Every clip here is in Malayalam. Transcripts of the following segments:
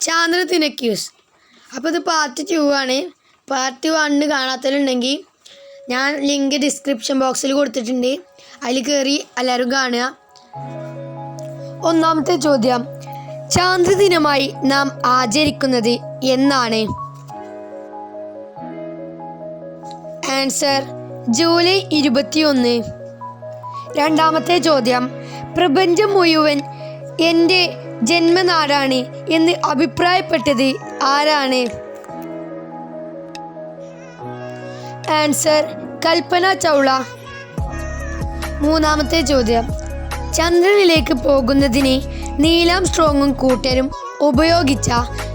ചാന്ദ്രദിന തിനക്യൂസ് അപ്പോൾ ഇത് പാർട്ട് ടു ആണ്. പാർട്ട് വണ്ണ് കാണാത്തവരുണ്ടെങ്കിൽ ഞാൻ ലിങ്ക് ഡിസ്ക്രിപ്ഷൻ ബോക്സിൽ കൊടുത്തിട്ടുണ്ട്. അതിൽ കയറി എല്ലാവരും കാണുക. ഒന്നാമത്തെ ചോദ്യം. ചാന്ദ്ര ദിനമായി നാം ആചരിക്കുന്നത് എന്നാണ്? ആൻസർ ജൂലൈ ഇരുപത്തിയൊന്ന്. രണ്ടാമത്തെ ചോദ്യം. പ്രപഞ്ചം മുഴുവൻ എന്റെ ജന്മനാടാണ് എന്ന് അഭിപ്രായപ്പെട്ടത് ആരാണ്? ആൻസർ കൽപ്പന ചൗള. മൂന്നാമത്തെ ചോദ്യം. ചന്ദ്രനിലേക്ക് പോകുന്നതിന് നീലാം സ്ട്രോങ്ങും കൂട്ടരും ഉപയോഗിച്ച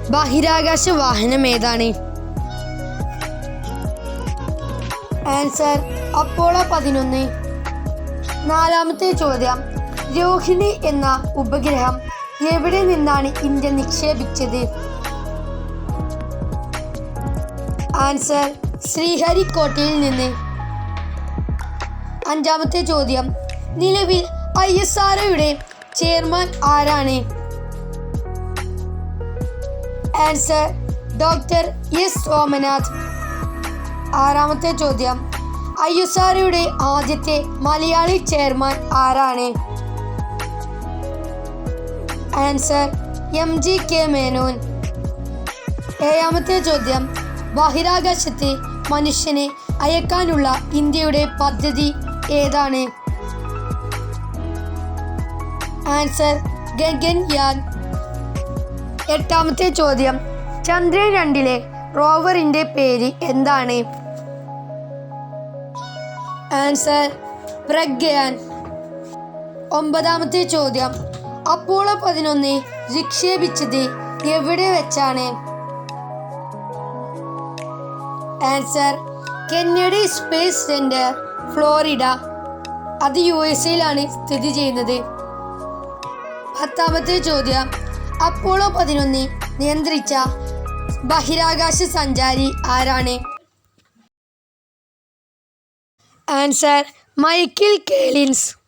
ബഹിരാകാശ വാഹനം ഏതാണ്? ആൻസർ അപ്പോളോ പതിനൊന്ന്. നാലാമത്തെ ചോദ്യം. രോഹിണി എന്ന ഉപഗ്രഹം എവിടെ നിന്നാണ് ഇന്ത്യ നിക്ഷേപിച്ചത്? ആൻസർ ശ്രീഹരിക്കോട്ടയിൽ നിന്ന്. അഞ്ചാമത്തെ ചോദ്യം നിലവിൽ ഐ എസ് ആർഒയുടെ ചെയർമാൻ ആരാണ്? Answer doctor S Somanath. ആറാമത്തെ ചോദ്യം ഐ എസ് ആർഒയുടെ ആദ്യത്തെ മലയാളി ചെയർമാൻ ആരാണ്? Answer M G K Menon. ഏഴാമത്തെ ചോദ്യം ബഹിരാകാശത്തെ മനുഷ്യനെ അയക്കാനുള്ള ഇന്ത്യയുടെ പദ്ധതി ഏതാണ്? ആൻസർ ഗഗൻയാൻ എട്ടാമത്തെ ചോദ്യം ചന്ദ്രൻ രണ്ടിലെ റോവറിന്റെ പേര് എന്താണ്? ആൻസർ പ്രഗ്യാൻ. ഒമ്പതാമത്തെ ചോദ്യം അപ്പോളോ പതിനൊന്ന് വിക്ഷേപിച്ചത് എവിടെ വെച്ചാണ്? Answer Kennedy Space Center Florida അത് യു എസ് എയിലാണ് സ്ഥിതി ചെയ്യുന്നത്. പത്താമത്തെ ചോദ്യം അപ്പോളോ പതിനൊന്ന് നിയന്ത്രിച്ച ബഹിരാകാശ സഞ്ചാരി ആരാണ്? Answer Michael Collins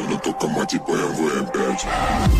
solo toco machi, pues voy a empezar.